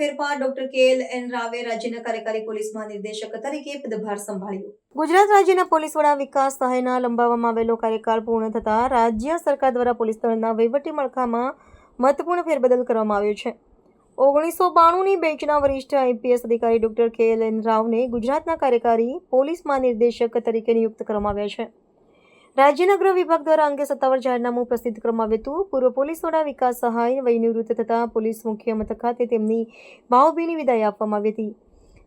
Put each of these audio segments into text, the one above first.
ફેરફાર, ડોક્ટર કે L N રાવે રાજ્યના કાર્યકારી પોલીસ મહાનિર્દેશક તરીકે પદભાર સંભાળ્યો. ગુજરાત રાજ્યના પોલીસ વડા વિકાસ સહાયના લંબાવવામાં આવેલો કાર્યકાળ પૂર્ણ થતા રાજ્ય સરકાર દ્વારા પોલીસ દળના વહીવટી માળખામાં મહત્વપૂર્ણ ફેરબદલ કરવામાં આવ્યો છે. ઓગણીસો બાણુંની બેંચના વરિષ્ઠ આઈપીએસ અધિકારી ડોક્ટર કે એલ એન રાવને ગુજરાતના કાર્યકારી પોલીસ મહાનિર્દેશક તરીકે નિયુક્ત કરવામાં આવ્યા છે. રાજ્યના ગૃહ વિભાગ દ્વારા અંગે સત્તાવાર જાહેરનામું પ્રસિદ્ધ કરવામાં આવ્યું હતું. પૂર્વ પોલીસ વડા વિકાસ સહાય વય નિવૃત્ત થતાં પોલીસ મુખ્ય મથક ખાતે તેમની ભાવભીની વિદાય આપવામાં આવી હતી.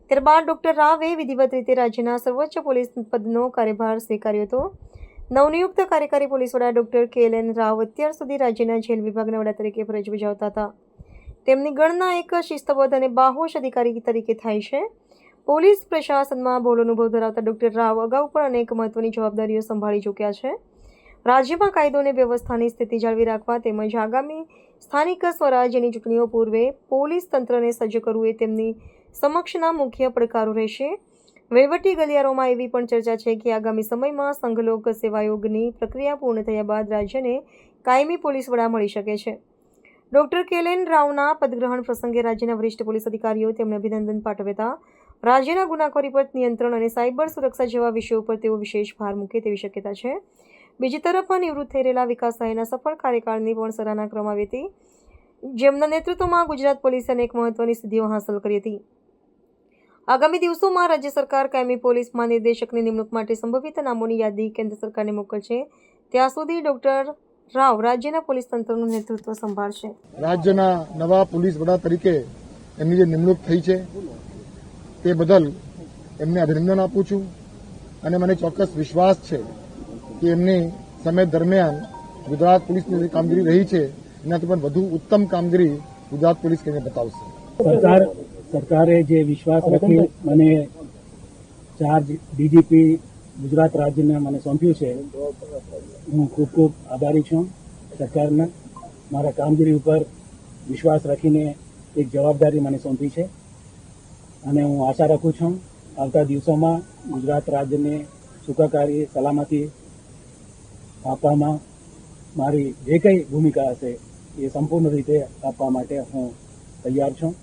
ત્યારબાદ ડોક્ટર રાવે વિધિવત રીતે રાજ્યના સર્વોચ્ચ પોલીસ પદનો કાર્યભાર સ્વીકાર્યો હતો. નવનિયુક્ત કાર્યકારી પોલીસ વડા ડોક્ટર કે એલ એન રાવ અત્યાર સુધી રાજ્યના જેલ વિભાગના વડા તરીકે ફરજ બજાવતા હતા. તેમની ગણના એક શિસ્તબદ્ધ અને બાહોશ અધિકારી તરીકે થાય છે. પોલીસ પ્રશાસનમાં બોલ અનુભવ ધરાવતા ડોક્ટર રાવ અગાઉ પણ અનેક મહત્વની જવાબદારીઓ સંભાળી ચૂક્યા છે. રાજ્યમાં કાયદો અને વ્યવસ્થાની સ્થિતિ જાળવી રાખવા તેમજ આગામી સ્થાનિક સ્વરાજ્યની ચૂંટણીઓ પૂર્વે પોલીસ તંત્રને સજ્જ કરવું એ તેમની સમક્ષના મુખ્ય પડકારો રહેશે. વહીવટી ગલિયારોમાં એવી પણ ચર્ચા છે કે આગામી સમયમાં સંઘલોક સેવાયોગની પ્રક્રિયા પૂર્ણ થયા બાદ રાજ્યને કાયમી પોલીસ વડા મળી શકે છે. ડોક્ટર કેલેન રાવના પદગ્રહણ પ્રસંગે રાજ્યના વરિષ્ઠ પોલીસ અધિકારીઓ તેમને અભિનંદન પાઠવ્યા હતા. રાજ્યના ગુનાખોરી પર નિયંત્રણ અને સાયબર સુરક્ષા જેવા વિષયો પર તેઓ વિશેષ ભાર મૂકે તેવી શક્યતા છે. બીજી તરફ નિવૃત્ત થઈ રહેલા વિકાસ સહાયના સફળ કાર્યકાળની પણ સરાહના કરવામાં હતી, જેમના નેતૃત્વમાં ગુજરાત પોલીસે અનેક મહત્વની સિદ્ધિઓ હાંસલ કરી હતી. આગામી દિવસોમાં રાજ્ય સરકાર કાયમી પોલીસ મહાનિર્દેશકની નિમણૂક માટે સંભવિત નામોની યાદી કેન્દ્ર સરકારને મોકલશે. ત્યાં સુધી ડોક્ટર રાવ રાજ્યના પોલીસ તંત્રનું નેતૃત્વ સંભાળશે. રાજ્યના નવા પોલીસ વડા તરીકે એમની જે નિમણૂક થઈ છે તે બદલ એમને અભિનંદન આપું છું અને મને ચોક્કસ વિશ્વાસ છે કે એમની સમય દરમિયાન ગુજરાત પોલીસની જે કામગીરી રહી છે એનાથી પણ વધુ ઉત્તમ કામગીરી ગુજરાત પોલીસ કરીને બતાવશે. સરકાર સરકારે જે વિશ્વાસ રાખી મને ચાર્જ ડીજીપી ગુજરાત રાજ્યને મને સોંપ્યું છે હું ખૂબ ખૂબ આભારી છું સરકારના. મારા કામગીરી ઉપર વિશ્વાસ રાખીને એક જવાબદારી મને સોંપી છે. અને હું આશા રાખું છું આવતા દિવસોમાં ગુજરાત રાજ્યને સુખાકારી, સલામતી આપવામાં મારી જે કંઈ ભૂમિકા હશે એ સંપૂર્ણ રીતે આપવા માટે હું તૈયાર છું.